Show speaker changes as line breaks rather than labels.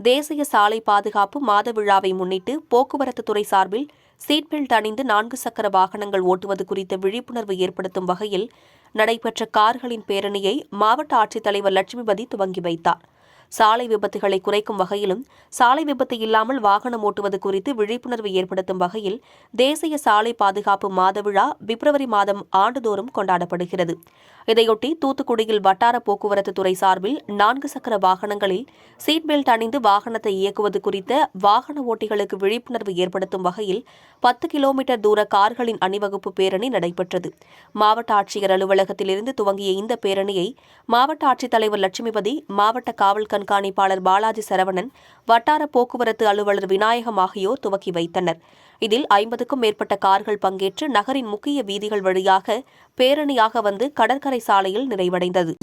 தேசிய சாலை பாதுகாப்பு மாத விழாவை முன்னிட்டு போக்குவரத்து துறை சார்பில் சீட் பெல்ட் அணிந்து நான்கு சக்கர வாகனங்கள் ஓட்டுவது குறித்த விழிப்புணர்வு ஏற்படுத்தும் வகையில் நடைபெற்ற கார்களின் பேரணியை மாவட்ட ஆட்சித்தலைவர் லட்சுமிபதி துவங்கி வைத்தார். சாலை விபத்துகளை குறைக்கும் வகையிலும் சாலை விபத்து இல்லாமல் வாகனம் ஓட்டுவது குறித்து விழிப்புணர்வு ஏற்படுத்தும் வகையில் தேசிய சாலை பாதுகாப்பு மாத விழா பிப்ரவரி மாதம் ஆண்டுதோறும் கொண்டாடப்படுகிறது. இதையொட்டி தூத்துக்குடியில் வட்டார போக்குவரத்து துறை சார்பில் நான்கு சக்கர வாகனங்களில் சீட் பெல்ட் அணிந்து வாகனத்தை இயக்குவது குறித்த வாகன ஓட்டிகளுக்கு விழிப்புணர்வு ஏற்படுத்தும் வகையில் பத்து கிலோமீட்டர் தூர கார்களின் அணிவகுப்பு பேரணி நடைபெற்றது. மாவட்ட ஆட்சியர் அலுவலகத்திலிருந்து துவங்கிய இந்த பேரணியை மாவட்ட ஆட்சித்தலைவர் லட்சுமிபதி மாவட்ட காவல் கண்காணிப்பாளர் பாலாஜி சரவணன் வட்டார போக்குவரத்து அலுவலர் விநாயகம் ஆகியோர் துவக்கி வைத்தனர். இதில் ஐம்பதுக்கும் மேற்பட்ட கார்கள் பங்கேற்று நகரின் முக்கிய வீதிகள் வழியாக பேரணியாக வந்து கடற்கரை சாலையில் நிறைவடைந்தது.